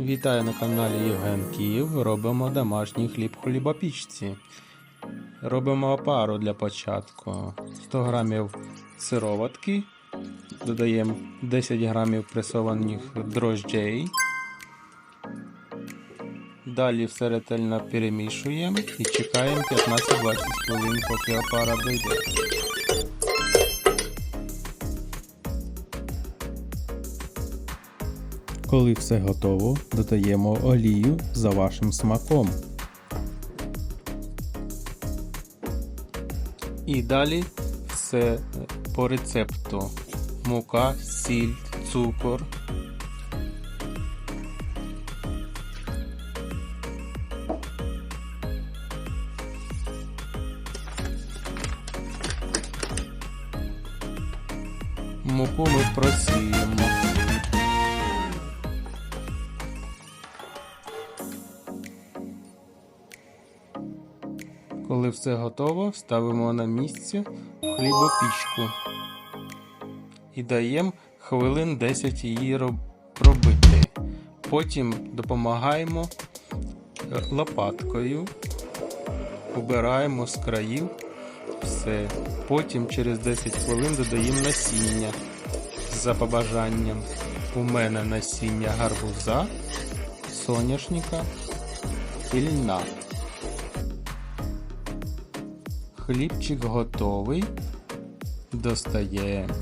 Вітаю на каналі Євген Київ. Робимо домашній хліб хлібопічці. Робимо опару для початку. 100 грамів сироватки. Додаємо 10 грамів пресованих дрожджей. Далі все ретельно перемішуємо і чекаємо 15-20 хвилин, поки опара дойде. Коли все готово, додаємо олію за вашим смаком. І далі все по рецепту: мука, сіль, цукор. Муку ми просіємо. Коли все готово, ставимо на місце в хлібопічку і даємо хвилин 10 її роб- робити. Потім допомагаємо е, лопаткою, убираємо з країв все. Потім через 10 хвилин додаємо насіння за побажанням. У мене насіння гарбуза, соняшника і льна. Хлібчик готовий. Достаємо.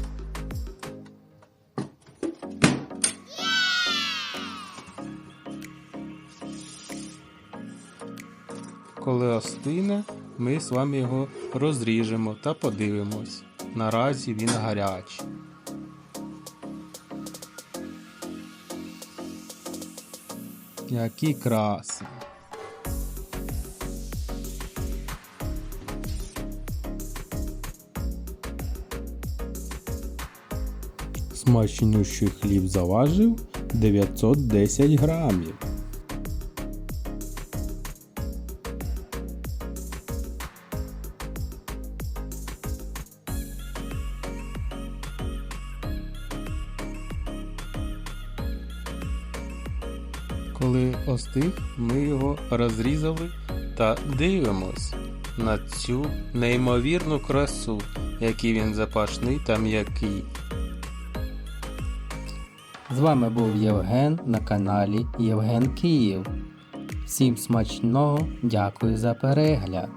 Коли остине, ми з вами його розріжемо та подивимось. Наразі він гарячий. Які краси. Смачнющий хліб заважив 910 грамів. Коли остиг, ми його розрізали та дивимось на цю неймовірну красу, який він запашний та м'який. З вами був Євген на каналі Євген Київ. Всім смачного, дякую за перегляд.